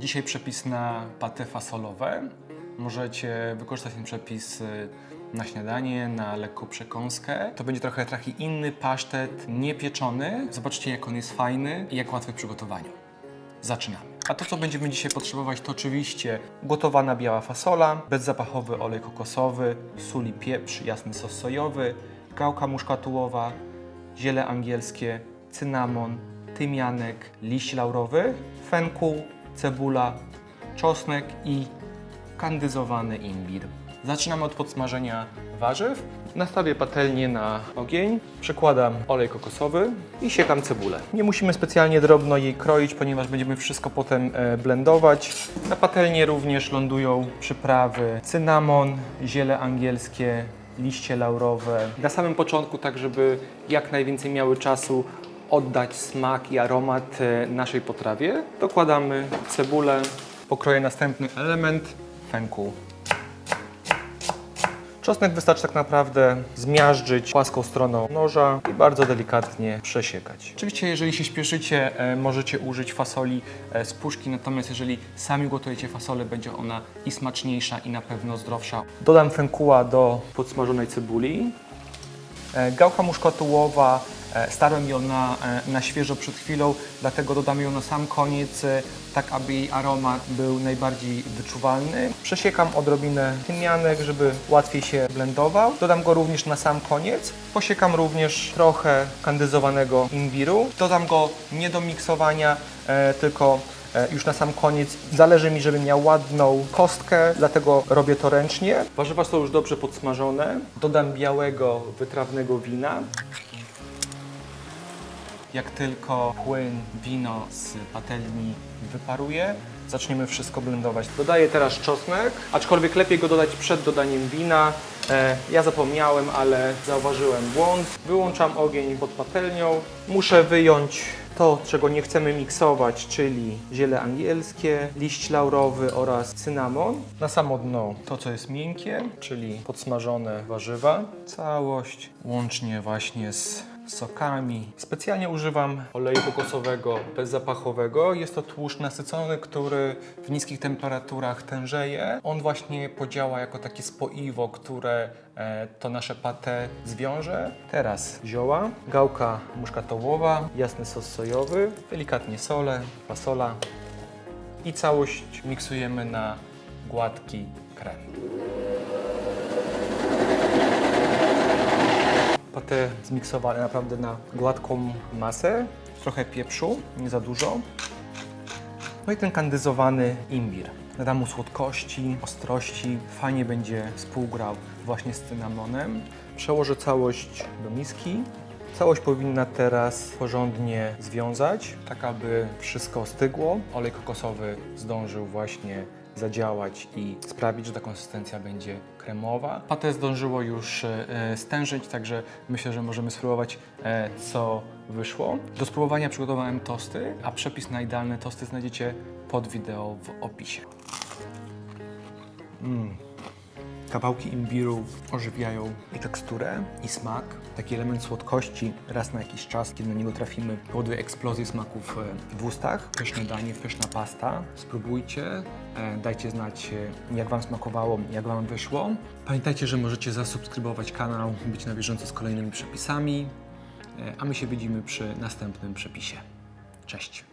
Dzisiaj przepis na paty fasolowe. Możecie wykorzystać ten przepis y, na śniadanie, na lekką przekąskę. To będzie trochę taki inny pasztet, niepieczony. Zobaczcie, jak on jest fajny i jak łatwy w przygotowaniu. Zaczynamy. A to, co będziemy dzisiaj potrzebować, to oczywiście gotowana biała fasola, bezzapachowy olej kokosowy, sól i pieprz, jasny sos sojowy, gałka muszkatułowa, ziele angielskie, cynamon, tymianek, liść laurowy, fenku, cebula, czosnek i kandyzowany imbir. Zaczynamy od podsmażenia warzyw. Nastawię patelnię na ogień, przekładam olej kokosowy i siekam cebulę. Nie musimy specjalnie drobno jej kroić, ponieważ będziemy wszystko potem e, blendować. Na patelnię również lądują przyprawy cynamon, ziele angielskie, liście laurowe. Na samym początku, tak żeby jak najwięcej miały czasu oddać smak i aromat e, naszej potrawie, dokładamy cebulę. Pokroję następny element fenku. Czosnek wystarczy tak naprawdę zmiażdżyć płaską stroną noża i bardzo delikatnie przesiekać. Oczywiście, jeżeli się śpieszycie, e, możecie użyć fasoli e, z puszki, natomiast jeżeli sami gotujecie fasolę, będzie ona i smaczniejsza i na pewno zdrowsza. Dodam fenkuła do podsmażonej cebuli. Gałka muszkatułowa, e, starłem ją na, e, na świeżo przed chwilą, dlatego dodam ją na sam koniec, e, tak aby jej aromat był najbardziej wyczuwalny. Przesiekam odrobinę tymianek, żeby łatwiej się blendował. Dodam go również na sam koniec. Posiekam również trochę kandyzowanego imbiru. Dodam go nie do miksowania, e, tylko e, już na sam koniec. Zależy mi, żeby miał ładną kostkę, dlatego robię to ręcznie. Warzywa są już dobrze podsmażone. Dodam białego, wytrawnego wina. Jak tylko płyn, wino z patelni wyparuje, zaczniemy wszystko blendować. Dodaję teraz czosnek, aczkolwiek lepiej go dodać przed dodaniem wina. E, ja zapomniałem, ale zauważyłem błąd. Wyłączam ogień pod patelnią. Muszę wyjąć to, czego nie chcemy miksować, czyli ziele angielskie, liść laurowy oraz cynamon. Na samo dno to, co jest miękkie, czyli podsmażone warzywa. Całość łącznie właśnie z sokami. Specjalnie używam oleju kokosowego bezzapachowego. Jest to tłuszcz nasycony, który w niskich temperaturach tężeje. On właśnie podziała jako takie spoiwo, które e, to nasze patę zwiąże. Teraz zioła, gałka muszkatołowa, jasny sos sojowy, delikatnie solę, fasola i całość miksujemy na gładki krem. Patę zmiksowane naprawdę na gładką masę, trochę pieprzu, nie za dużo. No i ten kandyzowany imbir. Nadam mu słodkości, ostrości, fajnie będzie współgrał właśnie z cynamonem. Przełożę całość do miski. Całość powinna teraz porządnie związać, tak aby wszystko ostygło. Olej kokosowy zdążył właśnie zadziałać i sprawić, że ta konsystencja będzie kremowa. Patę zdążyło już e, stężyć, także myślę, że możemy spróbować, e, co wyszło. Do spróbowania przygotowałem tosty, a przepis na idealne tosty znajdziecie pod wideo w opisie. Kawałki imbiru ożywiają i teksturę, i smak. Taki element słodkości raz na jakiś czas, kiedy na niego trafimy, powoduje eksplozję smaków e, w ustach. Pyszne danie, pyszna pasta. Spróbujcie, e, dajcie znać, e, jak Wam smakowało, jak Wam wyszło. Pamiętajcie, że możecie zasubskrybować kanał, być na bieżąco z kolejnymi przepisami, a my się widzimy przy następnym przepisie. Cześć!